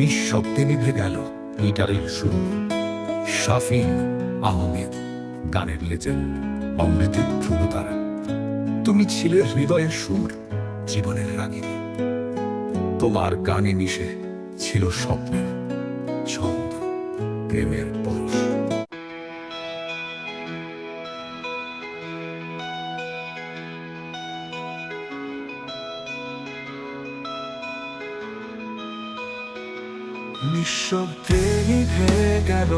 নিঃশব্দে নিভে গেল গিটারের সুর। শাফিন আহমেদ, গানের লেজেন্ড, অমৃতের ধ্রুবতারা। তুমি ছিলে হৃদয়ের সুর, জীবনের রাগিনী। তোমার গানে মিশে ছিল স্বপ্নের ছন্দ, প্রেমের পরশ। নিঃশব্দে নিভে গেল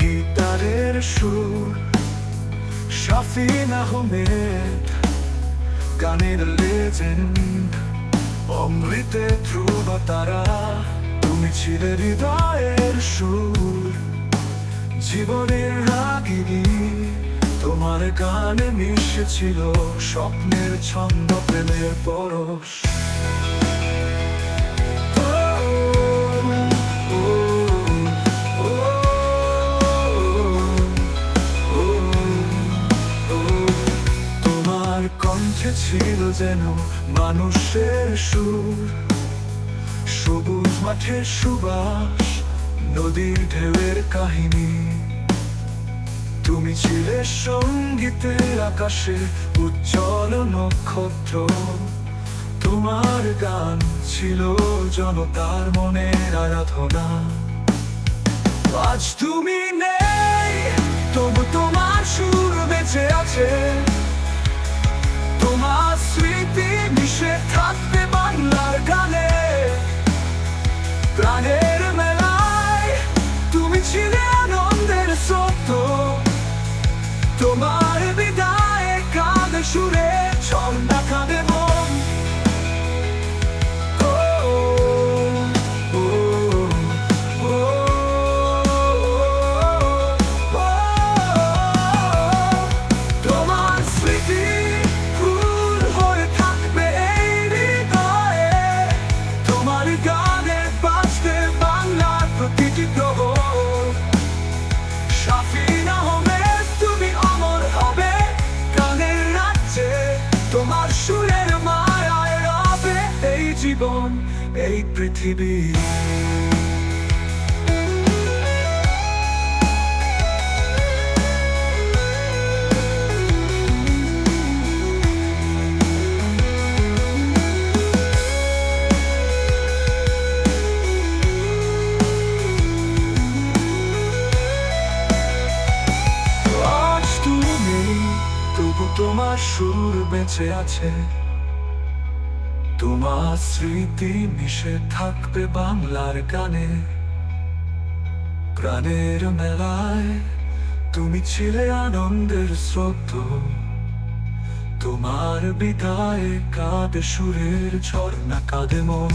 গিটারের সুর। শাফিন আহমেদ, গানের লেজেন্ড অমৃতে ধ্রুব তারা, তুমি ছিলে হৃদয়ের সুর। জীবনের রাগিনী, তোমার গানে মিশেছিল স্বপ্নের ছন্দ প্রেমের পরশ। ছিল যেন মানুষের সুর। সবুজ মাঠের সুবাস, নদীর ঢেউয়ের কাহিনী। তুমি ছিলে সঙ্গীতের আকাশে উজ্জ্বল নক্ষত্র। তোমার গান ছিল জনতার মনের আরাধনা। আজ তুমি নেই, তবু তোমার সুর বেঁচে আছে। সুরে এই পৃথিবী। তোমার সুর বেঁচে আছে। তোমার স্মৃতি মিশে থাকবে বাংলার গানে। প্রাণের মেলায় তুমি ছিলে আনন্দের স্রোত। তোমার বিদায় কাঁদে সুরের ঝর্ণা, কাঁদে মন।